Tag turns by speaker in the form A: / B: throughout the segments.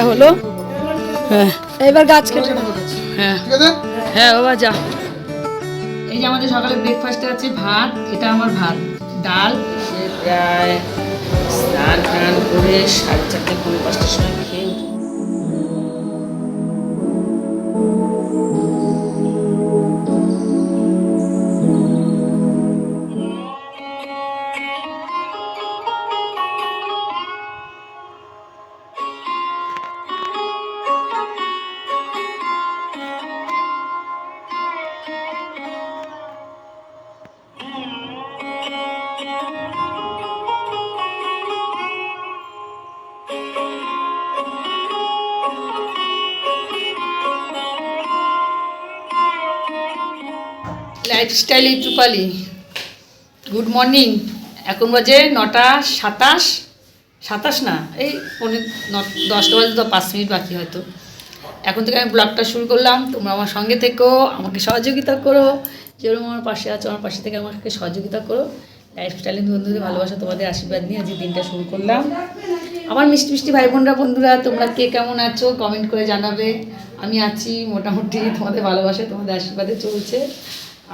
A: কাটা হলো? হ্যাঁ।
B: এবার গাছ কেটে নেব।
A: হ্যাঁ। হ্যাঁ বাবা যা। এই যে আমাদের সকালে ব্রেকফাস্টে আছে ভাত এটা আমার ভাত। ডাল প্রায় স্নান টান করে সাড়ে চারটে পনেরো পাঁচটার সময় খেয়ে উঠি। লাইফস্টাইল টুপালি গুড মর্নিং এখন বাজে নটা সাতাশ। সাতাশ না, এই পনেরো দশটা বাজে তো পাঁচ মিনিট বাকি হয়তো। এখন থেকে আমি ব্লগটা শুরু করলাম। তোমরা আমার সঙ্গে থেকো, আমাকে সহযোগিতা করো। যেরকম আমার পাশে আছো, আমার পাশে থেকে আমাকে সহযোগিতা করো। লাইফ লাইফস্টাইলের বন্ধুদের ভালোবাসা তোমাদের আশীর্বাদ নিয়ে আজকে দিনটা শুরু করলাম। আমার মিষ্টি মিষ্টি ভাই বোনরা বন্ধুরা, তোমরা কে কেমন আছো? কমেন্ট করে জানাবে। আমি আছি মোটামুটি তোমাদের ভালোবাসা, তোমাদের আশীর্বাদে চলছে।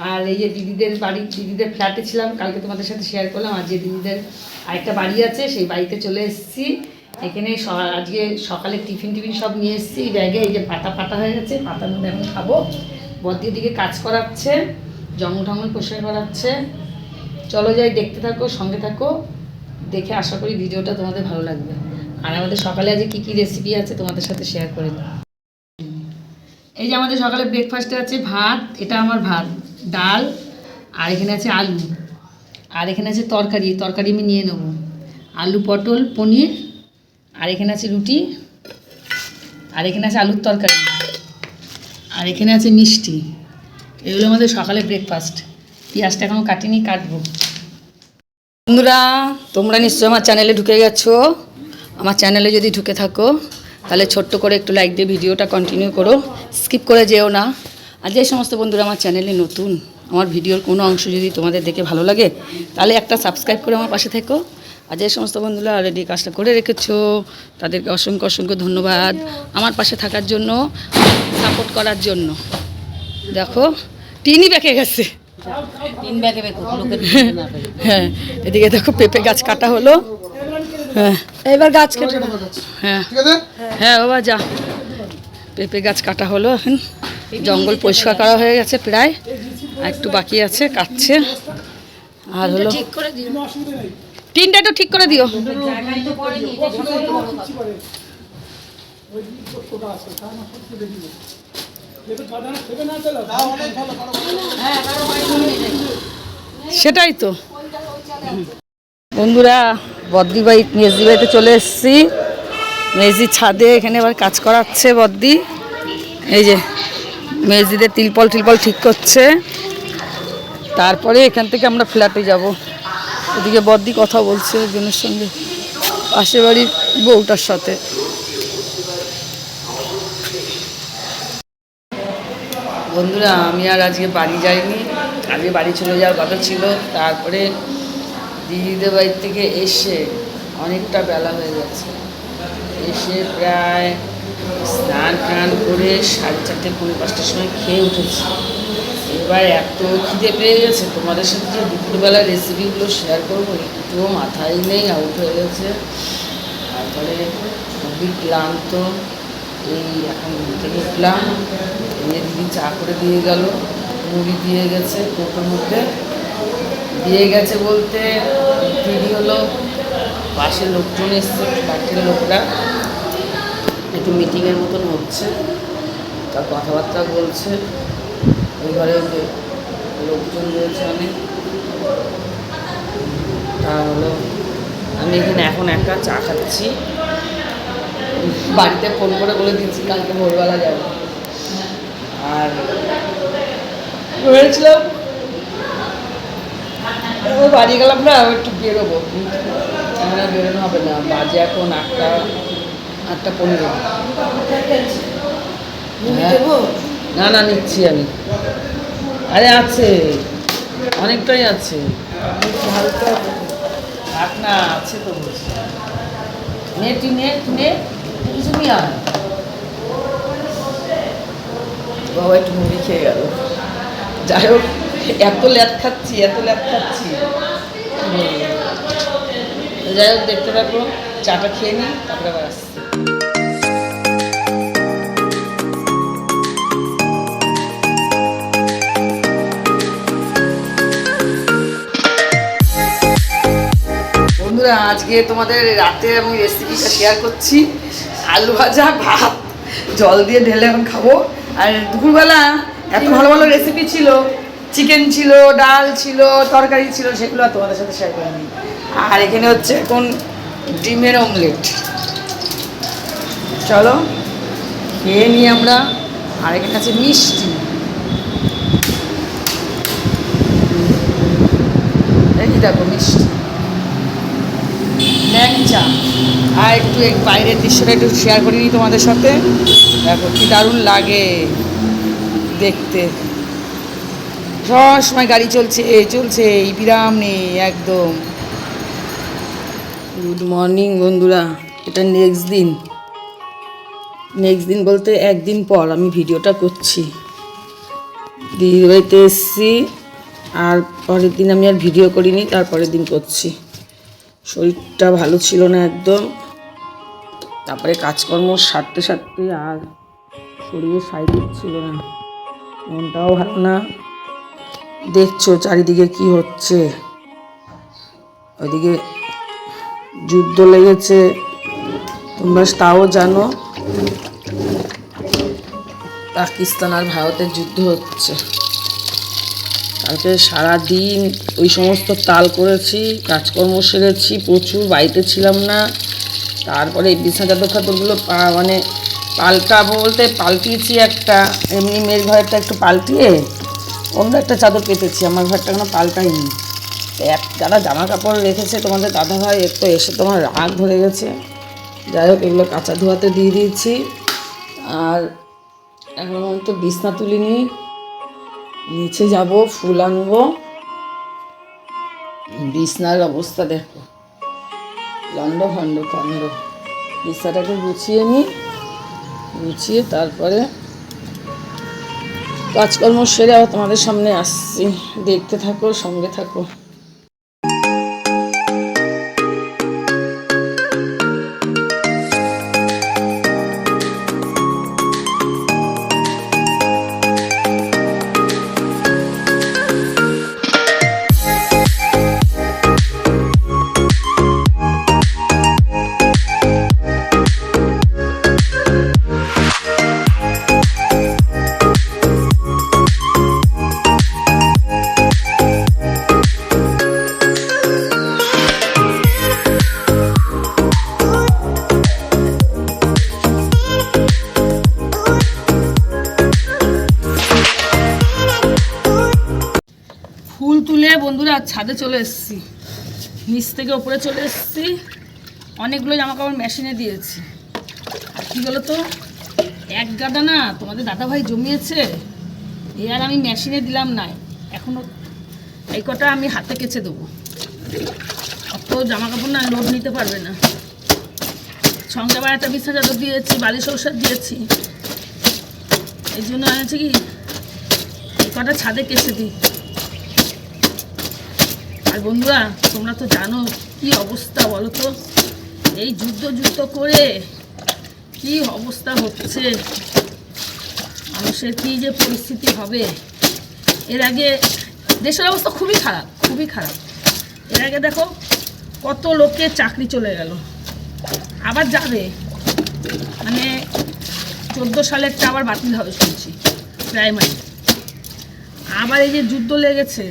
A: আর এই যে দিদিদের বাড়ি, দিদিদের ফ্ল্যাটে ছিলাম, কালকে তোমাদের সাথে শেয়ার করলাম। আর যে দিদিদের আরেকটা বাড়ি আছে, সেই বাড়িতে চলে এসেছি। এখানে আজকে সকালে টিফিন টিফিন সব নিয়ে এসেছি। ব্যাগে এই যে পাতা পাতা হয়ে গেছে পাতার মধ্যে এখন খাব। বদ্দির দিকে কাজ করাচ্ছে, জঙ্গল টঙ্গল পরিষ্কার করাচ্ছে। চলো যাই, দেখতে থাকো, সঙ্গে থাকো। দেখে আশা করি ভিডিওটা তোমাদের ভালো লাগবে। আর আমাদের সকালে আজকে কী কী রেসিপি আছে তোমাদের সাথে শেয়ার করে এই যে আমাদের সকালে ব্রেকফাস্টে আছে ভাত, এটা আমার ভাত। ডাল, আর এখানে আছে আলু। আর এখানে আছে তরকারি তরকারি আমি নিয়ে নেব। আলু, পটল, পনির, আর এখানে আছে রুটি, আর এখানে আছে আলুর তরকারি, আর এখানে আছে মিষ্টি। এগুলো আমাদের সকালে ব্রেকফাস্ট পেঁয়াজটা এখনও কাটিনি, কাটবো। বন্ধুরা, তোমরা নিশ্চয়ই আমার চ্যানেলে ঢুকে গেছো। আমার চ্যানেলে যদি ঢুকে থাকো, তাহলে ছোট্ট করে একটু লাইক দিয়ে ভিডিওটা কন্টিনিউ করো। স্কিপ করে যেও না। আর যে সমস্ত বন্ধুরা আমার চ্যানেলে নতুন আমার ভিডিওর কোনো অংশ যদি তোমাদের দেখে ভালো লাগে তাহলে একটা সাবস্ক্রাইব করে আমার পাশে থেকো। আর যে সমস্ত বন্ধুরা অলরেডি কাজটা করে রেখেছো তাদেরকে অসংখ্য অসংখ্য ধন্যবাদ আমার পাশে থাকার জন্য সাপোর্ট করার জন্য। দেখো টিনই বেঁকে গেছে। হ্যাঁ এদিকে দেখো পেঁপে গাছ কাটা হলো। হ্যাঁ
B: এবার গাছ কেটে নেব
A: হ্যাঁ হ্যাঁ বাবা যা। পেঁপে গাছ কাটা হলো এখন। জঙ্গল পরিষ্কার করা হয়ে গেছে প্রায়। আর একটু বাকি আছে কাটছে। আর হলো
B: ঠিক করে
A: টিনটা একটু ঠিক করে দিও। সেটাই তো। বন্ধুরা বদ্দি বাড়ি মেজদি বাড়িতে চলে এসেছি। মেজদির ছাদে এখানে এবার কাজ করাচ্ছে বদ্দি। এই যে মেজদিদের তিলপল টিলপল ঠিক করছে। তারপরে এখান থেকে আমরা ফ্ল্যাটে যাব। ওদিকে বদ্দি কথা বলছে একজনের সঙ্গে। পাশের বাড়ির বউটার সাথে। বন্ধুরা, আমি আর আজকে বাড়ি যাইনি। আজকে বাড়ি চলে যাওয়ার কথা ছিল। তারপরে দিদিদের বাড়ির থেকে এসে অনেকটা বেলা হয়ে গেছে। এসে প্রায় স্নান টান করে সাড়ে চারটে পনেরো পাঁচটার সময় খেয়ে উঠেছি। এবার এত খিদে পেয়ে গেছে, তোমাদের সাথে যে দুপুরবেলা রেসিপিগুলো শেয়ার করব, একটুও মাথায় নেই আউট হয়ে গেছে। তারপরে খুবই ক্লান্ত, এই এখন থেকে উঠলাম, এনে দিদি চা করে দিয়ে গেল, মুড়ি দিয়ে গেছে কোটোর মধ্যে। দিয়ে গেছে বলতে, দিদি হলো পাশে লোকজন এসছে ফ্ল্যাটের লোকরা। একটু মিটিংয়ের মতন হচ্ছে। তার কথাবার্তা বলছে। ওই ঘরে লোকজন রয়েছে অনেক। তা হলো, আমি এখানে এখন একা চা খাচ্ছি। বাড়িতে ফোন করে বলে দিচ্ছি, কালকে ভোরবেলা যাব। আর ভেবেছিলাম বাড়ি গেলাম না একটু বেরোবো। বেরোনো হবে না। বাজে এখন আটটা আটটা পনেরো। হ্যাঁ। না না নিচ্ছি আমি। আরে আছে। অনেকটাই আছে। না আছে তো বলছি নে তুই নে তুই নে। কিছু নিয়ে আয়। বাবা একটু মুড়ি খেয়ে গেল। যাই হোক এত ল্যাদ খাচ্ছি এত ল্যাদ খাচ্ছি। যাই হোক দেখতে থাকো। চাটা খেয়ে নিই তারপরে আবার আসছি। বন্ধুরা, আজকে তোমাদের রাতে আমি রেসিপিটা শেয়ার করছি। আলু ভাজা, ভাত, জল দিয়ে ঢেলে এখন খাব। আর দুপুরবেলা এত ভালো ভালো রেসিপি ছিল। চিকেন ছিল, ডাল ছিল, তরকারি ছিল, সেগুলো তোমাদের সাথে শেয়ার করিনি। আর এখানে হচ্ছে এখন ডিমের অমলেট চলো, খেয়ে নিই আমরা। আর এখানে আছে মিষ্টি। দেখো মিষ্টি। ল্যাংচা আর একটু এক বাইরের দৃশ্যটা একটু শেয়ার করে তোমাদের সাথে। দেখো কি দারুণ লাগে দেখতে। সব সময় গাড়ি চলছে চলছে, এই বিরাম নেই, একদম। গুড মর্নিং বন্ধুরা। এটা নেক্সট দিন। নেক্সট দিন বলতে একদিন পর আমি ভিডিওটা করছি। দিদির বাড়িতে এসেছি, আর পরের দিন আমি আর ভিডিও করিনি, তারপরের দিন করছি। শরীরটা ভালো ছিল না একদম। তারপরে কাজকর্ম সারতে সারতে আর শরীরে সাইড ছিল না। মনটাও ভালো না। দেখছ চারিদিকে কি হচ্ছে। ওইদিকে যুদ্ধ লেগেছে। তোমরা তাও জানো। পাকিস্তান আর ভারতের যুদ্ধ হচ্ছে। কালকে সারাদিন ওই সমস্ত তাল করেছি, কাজকর্ম সেরেছি, প্রচুর বাড়িতে ছিলাম না। তারপরে এই বিছানা চাদর ফাদরগুলো পা- মানে পাল্টা বলতে পাল্টিয়েছি একটা, এমনি মেয়ের ঘরেরটা একটু পাল্টিয়ে অন্য একটা চাদর পেতেছি আমার ঘরটা এখনও পাল্টাইনি এক যারা জামা কাপড় রেখেছে তোমাদের দাদা ভাই এর তো এসে তোমার রাগ ধরে গেছে। যাই হোক, এগুলো কাঁচা ধোয়াতে দিয়ে দিয়েছি। আর এখন তো বিছনা তুলিনি। নিচে যাব, ফুল আনব। বিছনার অবস্থা দেখো। লন্ড ভন্ড কান্ড বিছনাটাকে গুছিয়ে নিই গুছিয়ে তারপরে কাজকর্ম সেরে তোমাদের সামনে আসছি। দেখতে থাকো, সঙ্গে থাকো। তুলে বন্ধুরা ছাদে চলে এসেছি। নিচ থেকে ওপরে চলে এসেছি। অনেকগুলো জামা কাপড় মেশিনে দিয়েছি। আর কী বলো তো এক গাদা না, তোমাদের দাদাভাই জমিয়েছে। এ আর আমি মেশিনে দিলাম না। এখনও এই কটা আমি হাতে কেচে দেবো। অত জামা কাপড় না লোড নিতে পারবে না। সঙ্গে আবার একটা বিছনা চাদর দিয়েছি, বালিশ ঔষধ দিয়েছি। এই জন্য আনেছি কি? এই কটা ছাদে কেচে দিই। আর বন্ধুরা, তোমরা তো জানো কি অবস্থা বলো তো? এই যুদ্ধ যুদ্ধ করে কি অবস্থা হচ্ছে? মানুষের কি যে পরিস্থিতি হবে? এর আগে দেশের অবস্থা খুবই খারাপ খুবই খারাপ। এর আগে দেখো কত লোকের চাকরি চলে গেল। আবার যাবে। মানে চোদ্দ সালেরটা আবার বাতিল হবে শুনছি, প্রাইমারি। আবার এই যে যুদ্ধ লেগেছে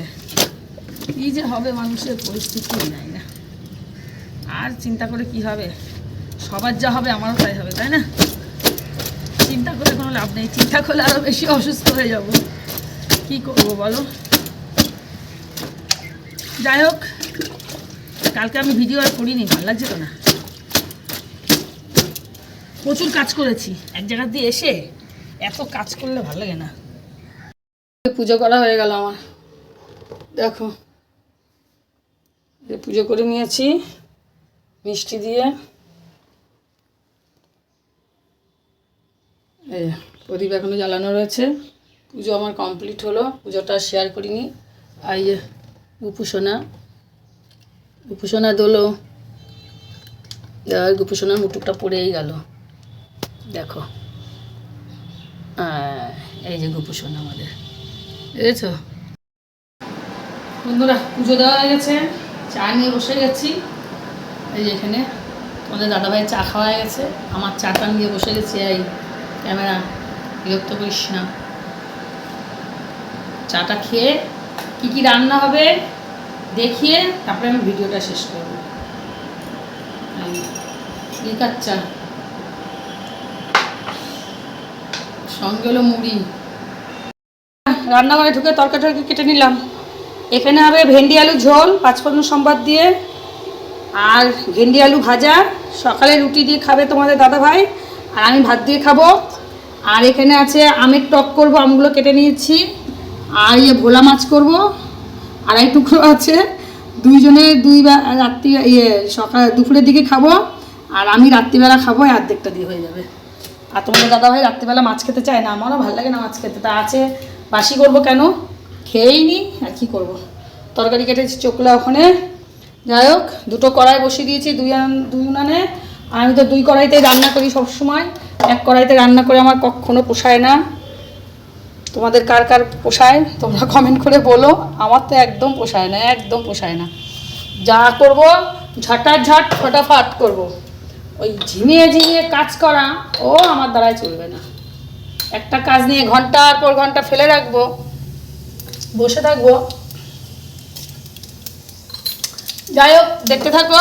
A: কি যে হবে মানুষের পরিস্থিতি? নাই না। আর চিন্তা করে কি হবে? সবার যা হবে আমারও তাই হবে তাই না? চিন্তা করে কোনো লাভ নেই। চিন্তা করলে আরও বেশি অসুস্থ হয়ে যাব। কি করব বলো? যাই হোক কালকে আমি ভিডিও আর করিনি ভালো লাগছে তো না? প্রচুর কাজ করেছি। এক জায়গা দিয়ে এসে এত কাজ করলে ভালো লাগে না। পুজো করা হয়ে গেল আমার। দেখো। এই পুজো করে নিয়েছি, মিষ্টি দিয়ে। প্রদীপ এখনও জ্বালানো রয়েছে। পুজো আমার কমপ্লিট হলো, পুজোটা শেয়ার করিনি। আর উপুসোনা উপুসোনা দোলো। আর গুপুসোনার মুটুকটা পড়েই গেল। দেখো। এই যে গুপুসোনা আমাদের। বুঝেছ বন্ধুরা, পুজো দেওয়া হয়ে গেছে। চা নিয়ে বসে গেছি। এই যে এখানে তোমাদের দাদাভাইয়ের চা খাওয়া গেছে। আমার চাটা নিয়ে বসে গেছি, এই ক্যামেরা বিরক্ত করিস না। চাটা খেয়ে কি কি রান্না হবে দেখিয়ে তারপরে আমি ভিডিওটা শেষ করব। চা। সঙ্গে হলো মুড়ি। রান্নাঘরে ঢুকে তরকারি টরকারি কেটে নিলাম। এখানে হবে ভেন্ডি আলু ঝোল, পাঁচফোড়ন সম্বাদ দিয়ে, আর ভেন্ডি আলু ভাজা। সকালে রুটি দিয়ে খাবে তোমাদের দাদা ভাই, আর আমি ভাত দিয়ে খাব। আর এখানে আছে আমের টক করব, আমগুলো কেটে নিয়েছি। আর ইয়ে ভোলা মাছ করব। আড়াই টুকরো আছে। দুইজনে দুই রাত্রি ইয়ে সকাল, দুপুরের দিকে খাব। আর আমি রাত্রিবেলা খাব অর্ধেকটা দিয়ে হয়ে যাবে। আর তোমাদের দাদা ভাই রাত্রিবেলা মাছ খেতে চায় না? আমারও ভালো লাগে না মাছ খেতে। তা আছে, বাসি করব কেন? খেয়েই নি, আর কী করব? তরকারি কেটেছি চোখলা ওখানে। যাই হোক, দুটো কড়াই বসিয়ে দিয়েছি, দুই দুই উনানে। আমি তো দুই কড়াইতে রান্না করি সব সময় এক কড়াইতে রান্না করে আমার কখনো পোষায় না। তোমাদের কার কার পোষায়, তোমরা কমেন্ট করে বলো। আমার তো একদম পোষায় না, একদম পোষায় না। যা করব, ঝটাঝট, ফটাফট করব। ওই ঝিমিয়ে ঝিমিয়ে কাজ করা, ও আমার দ্বারাই চলবে না। একটা কাজ নিয়ে ঘণ্টার পর ঘণ্টা ফেলে রাখব। বসে থাকব। যাই হোক, দেখতে থাকো।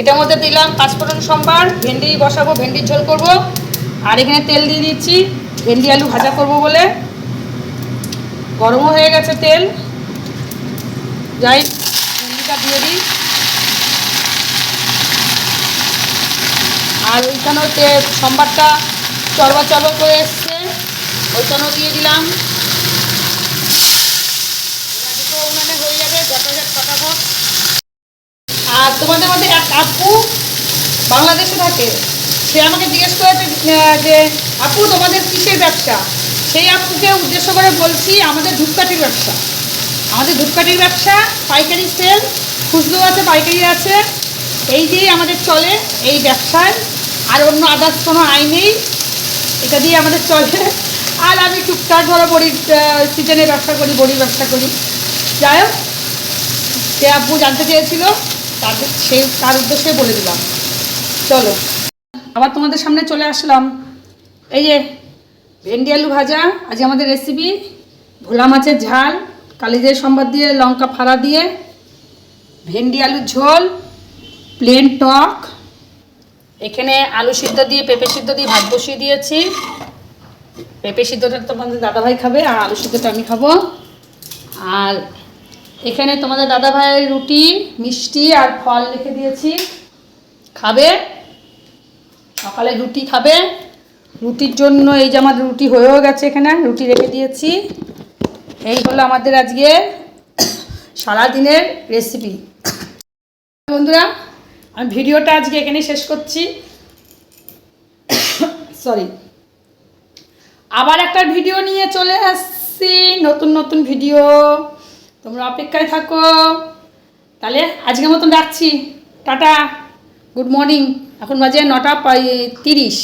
A: এটার মধ্যে দিলাম পাঁচফোড়ন সম্বার, ভেন্ডি বসাবো, ভেন্ডির ঝোল করব। আর এখানে তেল দিয়ে দিচ্ছি, ভেন্ডি আলু ভাজা করব বলে। গরমও হয়ে গেছে তেল। যাই, ভেন্ডিটা দিয়ে দিই। আর ওইখানেও সম্বারটা চড়বা চড়বা করে এসছে। ওইখানেও দিয়ে দিলাম এবার দুটো উনানে হয়ে যাবে যথাযথ ফটাফট আর তোমাদের মধ্যে এক আপু বাংলাদেশে থাকে, সে আমাকে জিজ্ঞেস করেছে যে, আপু, তোমাদের কিসের ব্যবসা? সেই আপুকে উদ্দেশ্য করে বলছি, আমাদের ধূপকাঠির ব্যবসা। আমাদের ধূপকাঠির ব্যবসা, পাইকারি সেল, খুচরো আছে, পাইকারি আছে, এই দিয়েই আমাদের চলে এই ব্যবসায়। আর অন্য আদার্স কোনো আয় নেই, এটা দিয়ে আমাদের চলে। আর আমি টুকটাক ধরো বড়ির সিজনে ব্যবসা করি, বড়ির ব্যবসা করি। যাই হোক, সে আব্বু জানতে চেয়েছিল। তাদের সেই তার উদ্দেশ্যে বলে দিলাম। চলো। আবার তোমাদের সামনে চলে আসলাম। এই যে, ভেন্ডি আলু ভাজা আজ আমাদের রেসিপি ভোলা মাছের ঝাল কালিজের সম্বাদ দিয়ে, লঙ্কা ফাড়া দিয়ে, ভেন্ডি আলুর ঝোল প্লেন টক। এখানে আলু সিদ্ধ দিয়ে, পেঁপে সিদ্ধ দিয়ে ভাত বসিয়ে দিয়েছি। পেঁপে সিদ্ধটা তোমাদের দাদাভাই খাবে, আর আলু সিদ্ধটা আমি খাব। আর এখানে তোমাদের দাদা ভাইয়ের রুটি, মিষ্টি আর ফল রেখে দিয়েছি। খাবে? সকালে রুটি খাবে। রুটির জন্য এই যে আমার রুটি হয়েও গেছে এখানে, রুটি রেখে দিয়েছি। এই হলো আমাদের আজকে সারাদিনের রেসিপি বন্ধুরা, আমি ভিডিওটা আজকে এখানে শেষ করছি। সরি আবার একটা ভিডিও নিয়ে চলে আসছি, নতুন নতুন ভিডিও। তোমরা অপেক্ষায় থাকো। তাহলে আজকে মতন রাখছি। টাটা। Good morning. এখন বাজে নটা তিরিশ।